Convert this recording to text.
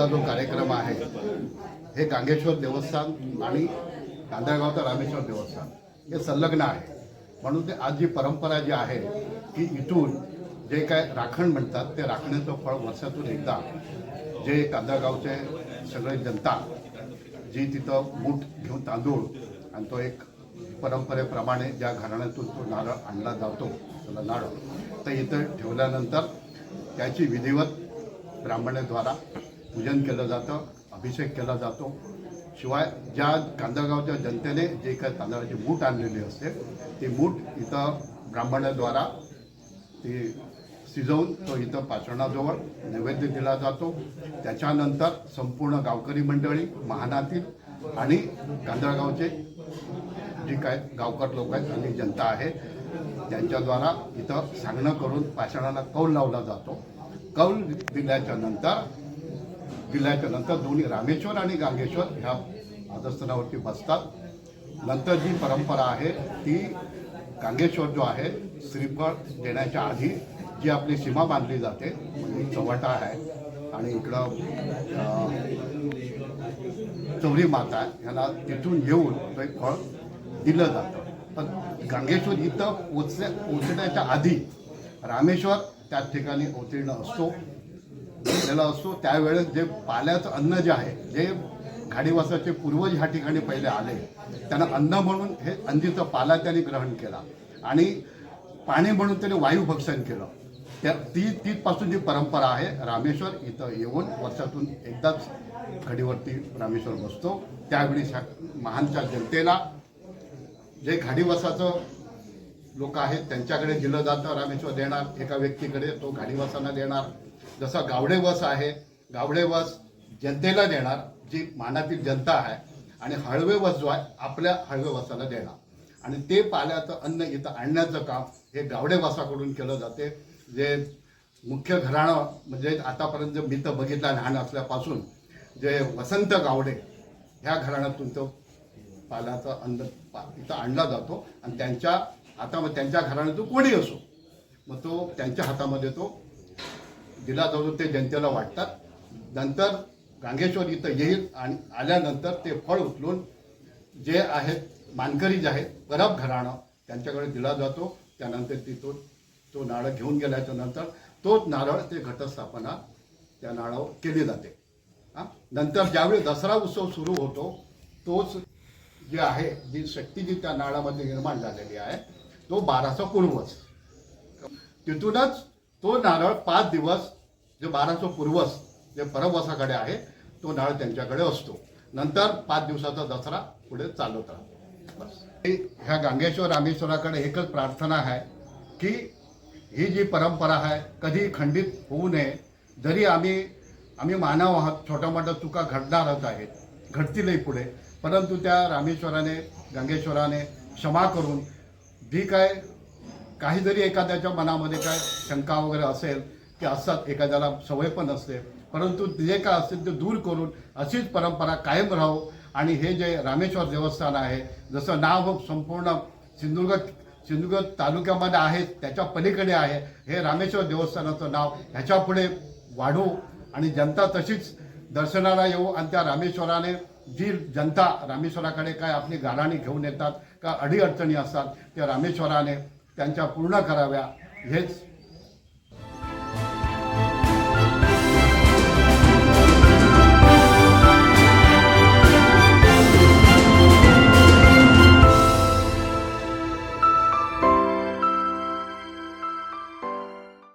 आजचा जो कार्यक्रम आहे हे गांगेश्वर देवस्थान आणि कांदळगावचं रामेश्वर देवस्थान हे संलग्न आहे. म्हणून ते आज जी परंपरा जी आहे की इथून जे काय राखण म्हणतात ते राखण्याचं फळ वर्षातून एकदा जे कांदळगावचे सगळे जनता जी तिथं मूठ घेऊन तांदूळ आणि तो एक परंपरेप्रमाणे ज्या घराण्यातून तो नारळ आणला जातो त्याला नारळ तर इथं ठेवल्यानंतर त्याची विधिवत ब्राह्मणेद्वारा पूजन केलं जातं अभिषेक केला जातो. शिवाय ज्या कांदळगावच्या जनतेने जे काय तांदळाची मूठ आणलेली असते ती मूठ इथं ब्राह्मणाद्वारा ती शिजवून तो इथं पाषाणाजवळ नैवेद्य दिला जातो. त्याच्यानंतर संपूर्ण गावकरी मंडळी महानातील आणि कांदळगावचे जी काय गावकर लोक आहेत आणि जनता आहे त्यांच्याद्वारा इथं सांगणं करून पाषाणाला कौल लावला जातो. कौल दिल्याच्या नंतर दिल्याच्या नंतर दोन्ही रामेश्वर आणि गांगेश्वर ह्या आदस्थानावरती बसतात. नंतर जी परंपरा आहे ती गांगेश्वर जो आहे श्रीफळ देण्याच्या आधी जी आपली सीमा बांधली जाते म्हणजे चवटा आहे आणि इकडं चौरी माता आहे ह्याला तिथून येऊन ते फळ दिलं जातं. पण गांगेश्वर इथं पोचण्या पोचण्याच्या आधी रामेश्वर त्या ठिकाणी अवतीर्ण असतो. गेलेला असतो त्यावेळेस जे पाल्याचं अन्न जे आहे जे खाडीवासाचे पूर्वज ह्या ठिकाणी पहिले आले त्यांना अन्न म्हणून हे अंजीचं पाला त्यांनी ग्रहण केला. आणि पाणी म्हणून त्याने वायू भक्षण केलं. त्या ती तीपासून जी परंपरा आहे रामेश्वर इथं येऊन वर्षातून एकदाच घडीवरती रामेश्वर बसतो. त्यावेळी शा महानच्या जनतेला जे घाडीवासाचं लोक आहेत त्यांच्याकडे दिलं जातं रामेश्वर देणार एका व्यक्तीकडे तो घाडीवासांना देणार. जसा गावडेवस आहे गावडेवस जनतेला देणार जी मानातील जनता आहे आणि हळवेवस जो आहे आपल्या हळवेवसाला देणार. आणि ते पाल्याचं अन्न इथं आणण्याचं काम हे गावडेवासाकडून केलं जाते. जे मुख्य घराणं म्हणजे आतापर्यंत मी तर बघितलं लहान असल्यापासून जे वसंत गावडे ह्या घराण्यातून तो पाल्याचा अन्न पा- इथं आणला जातो. आणि त्यांच्या हातामध्ये त्यांच्या घराण्यातून कोणी असो मग तो त्यांच्या हातामध्ये तो दिला जाऊन ते जनतेला वाटतात. नंतर गांगेश्वर इथं येईल आणि आल्यानंतर ते फळ उचलून जे आहेत मानकरी जे आहेत परब घराणं त्यांच्याकडे दिला जातो. त्यानंतर तिथून तो नारळ घेऊन गेल्याच्यानंतर तोच नारळ ते घटस्थापना त्या नारळ केली जाते. हां? नंतर ज्यावेळी दसरा उत्सव सुरू होतो तोच जे आहे जी शक्ती जी त्या नाळामध्ये निर्माण झालेली आहे तो बाराचा पूर्वज. तिथूनच तो नारळ पाच दिवस जे बाराचा पूर्वज जे परमवसाकडे आहे तो नारळ त्यांच्याकडे असतो. नंतर पाच दिवसाचा दसरा पुढे चालवत राहतो. बस. ह्या गांगेश्वर रामेश्वराकडे एकच प्रार्थना आहे की ही जी परंपरा आहे कधी खंडित होऊ नये. जरी आम्ही आम्ही मानव आहात छोट्या मोठ्या चुका घडणारच आहेत घडतीलही पुढे. परंतु त्या रामेश्वराने गंगेश्वराने क्षमा करून जी काय काही जरी एखाद्याच्या मनामध्ये काय शंका वगैरे असेल की असतात एखाद्याला सवय पण असते. परंतु जे काय असेल ते दूर करून अशीच परंपरा कायम राहो. आणि हे जे रामेश्वर देवस्थान आहे जसं नाव हो संपूर्ण सिंधुदुर्ग सिंधुदुर्ग तालुक्यामध्ये आहे त्याच्या पलीकडे आहे हे रामेश्वर देवस्थानाचं नाव ह्याच्या पुढे वाढू. आणि जनता तशीच दर्शनाला येऊ आणि त्या रामेश्वराने जी जनता रामेश्वराकडे काय आपली गाराणी घेऊन येतात का अडीअडचणी असतात त्या रामेश्वराने त्यांच्या पूर्ण कराव्या हेच